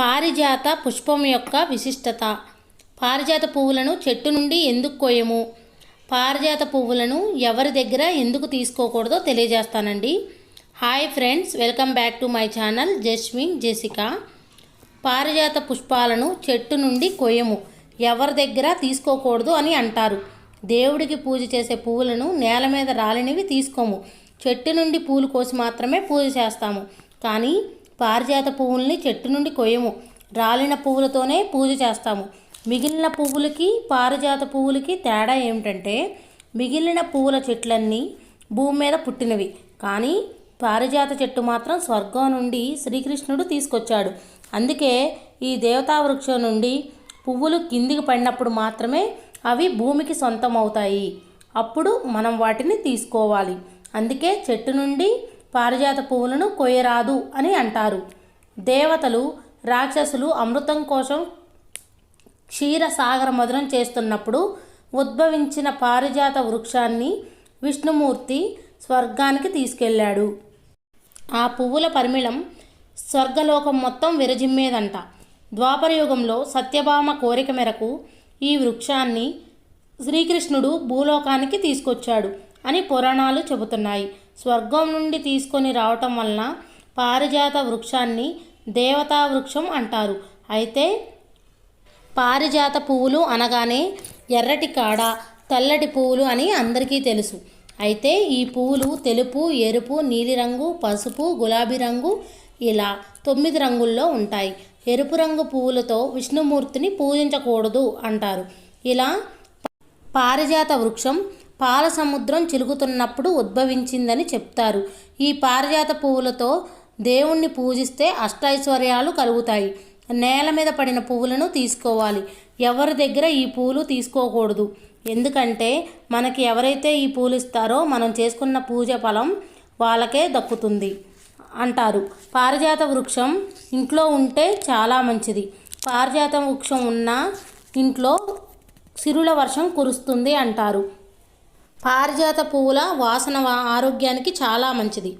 పారిజాత పుష్పం యొక్క విశిష్టత. పారిజాత పువ్వులను చెట్టు నుండి ఎందుకు కోయము? పారిజాత పువ్వులను ఎవరి దగ్గర ఎందుకు తీసుకోకూడదో తెలియజేస్తానండి. Hi friends welcome back to my channel Jasmine Jessica. పారిజాత పుష్పాలను చెట్టు నుండి కొయ్యము ఎవరి దగ్గర తీసుకోకూడదు అని అంటారు. దేవుడికి పూజ చేసే పువ్వులను నేల మీద రాలినవి తీసుకోము. చెట్టు నుండి పూలు కోసి మాత్రమే పూజ చేస్తాము. కానీ పారిజాత పువ్వుల్ని చెట్టు నుండి కొయ్యము. రాలిన పువ్వులతోనే పూజ చేస్తాము. మిగిలిన పువ్వులకి పారిజాత పువ్వులకి తేడా ఏమిటంటే మిగిలిన పువ్వుల చెట్లన్నీ భూమి మీద పుట్టినవి. కానీ పారిజాత చెట్టు మాత్రం స్వర్గం నుండి శ్రీకృష్ణుడు తీసుకొచ్చాడు. అందుకే ఈ దేవతా వృక్షం నుండి పువ్వులు కిందికి పడినప్పుడు మాత్రమే అవి భూమికి సొంతం అవుతాయి అప్పుడు మనం వాటిని తీసుకోవాలి. అందుకే చెట్టు నుండి పారిజాత పువ్వులను కొయ్యరాదు అని అంటారు. దేవతలు రాక్షసులు అమృతం కోసం క్షీరసాగర మధురం చేస్తున్నప్పుడు ఉద్భవించిన పారిజాత వృక్షాన్ని విష్ణుమూర్తి స్వర్గానికి తీసుకెళ్ళాడు. ఆ పువ్వుల పరిమిళం స్వర్గలోకం మొత్తం విరజిమ్మేదంట. ద్వాపరయుగంలో సత్యభామ కోరిక మేరకు ఈ వృక్షాన్ని శ్రీకృష్ణుడు భూలోకానికి తీసుకొచ్చాడు అని పురాణాలు చెబుతున్నాయి. స్వర్గం నుండి తీసుకొని రావటం వలన పారిజాత వృక్షాన్ని దేవతా వృక్షం అంటారు. అయితే పారిజాత పువ్వులు అనగానే ఎర్రటి కాడ తెల్లటి పువ్వులు అని అందరికీ తెలుసు. అయితే ఈ పువ్వులు తెలుపు ఎరుపు నీలిరంగు పసుపు గులాబీ రంగు ఇలా తొమ్మిది రంగుల్లో ఉంటాయి. ఎరుపు రంగు పువ్వులతో విష్ణుమూర్తిని పూజించకూడదు అంటారు. ఇలా పారిజాత వృక్షం పాల సముద్రం చిలుగుతున్నప్పుడు ఉద్భవించిందని చెప్తారు. ఈ పారిజాత పువ్వులతో దేవుణ్ణి పూజిస్తే అష్టైశ్వర్యాలు కలుగుతాయి. నేల మీద పడిన పువ్వులను తీసుకోవాలి. ఎవరి దగ్గర ఈ పూలు తీసుకోకూడదు. ఎందుకంటే మనకి ఎవరైతే ఈ పూలు ఇస్తారో మనం చేసుకున్న పూజ ఫలం వాళ్ళకే దక్కుతుంది అంటారు. పారిజాత వృక్షం ఇంట్లో ఉంటే చాలా మంచిది. పారిజాత వృక్షం ఉన్న ఇంట్లో సిరుల వర్షం కురుస్తుంది అంటారు. పారిజాత పువ్వుల వాసన ఆరోగ్యానికి చాలా మంచిది.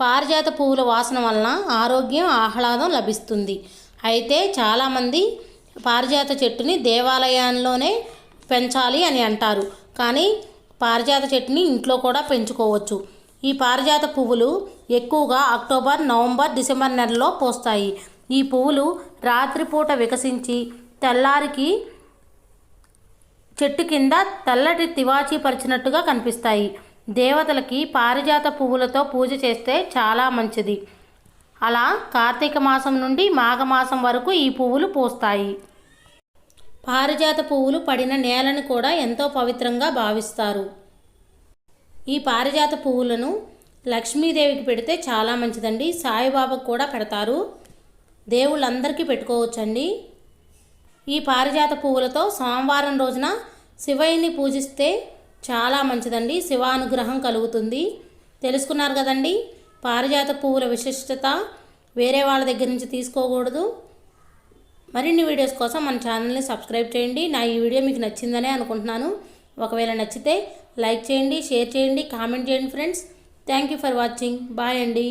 పారిజాత పువ్వుల వాసన వలన ఆరోగ్యం ఆహ్లాదం లభిస్తుంది. అయితే చాలామంది పారిజాత చెట్టుని దేవాలయాల్లోనే పెంచాలి అని అంటారు. కానీ పారిజాత చెట్టుని ఇంట్లో కూడా పెంచుకోవచ్చు. ఈ పారిజాత పువ్వులు ఎక్కువగా అక్టోబర్ నవంబర్ డిసెంబర్ నెలలో పోస్తాయి. ఈ పువ్వులు రాత్రిపూట వికసించి తెల్లారికి చెట్టు కింద తెల్లటి తివాచీ పరిచినట్టుగా కనిపిస్తాయి. దేవతలకి పారిజాత పువ్వులతో పూజ చేస్తే చాలా మంచిది. అలా కార్తీక మాసం నుండి మాఘమాసం వరకు ఈ పువ్వులు పూస్తాయి. పారిజాత పువ్వులు పడిన నేలను కూడా ఎంతో పవిత్రంగా భావిస్తారు. ఈ పారిజాత పువ్వులను లక్ష్మీదేవికి పెడితే చాలా మంచిదండి. సాయిబాబాకు కూడా పెడతారు. దేవుళ్ళందరికీ పెట్టుకోవచ్చండి. ఈ పారిజాత పువ్వులతో సోమవారం రోజున శివయ్యని పూజిస్తే చాలా మంచిదండి. శివానుగ్రహం కలుగుతుంది. తెలుసుకున్నారు కదండి? పారిజాత పువ్వుల విశిష్టత వేరే వాళ్ళ దగ్గర నుంచి తీసుకోకూడదు. మరిన్ని వీడియోస్ కోసం మన ఛానల్ని సబ్స్క్రైబ్ చేయండి. నా ఈ వీడియో మీకు నచ్చిందనే అనుకుంటున్నాను. ఒకవేళ నచ్చితే లైక్ చేయండి షేర్ చేయండి కామెంట్ చేయండి friends. Thank you for watching. Bye అండి.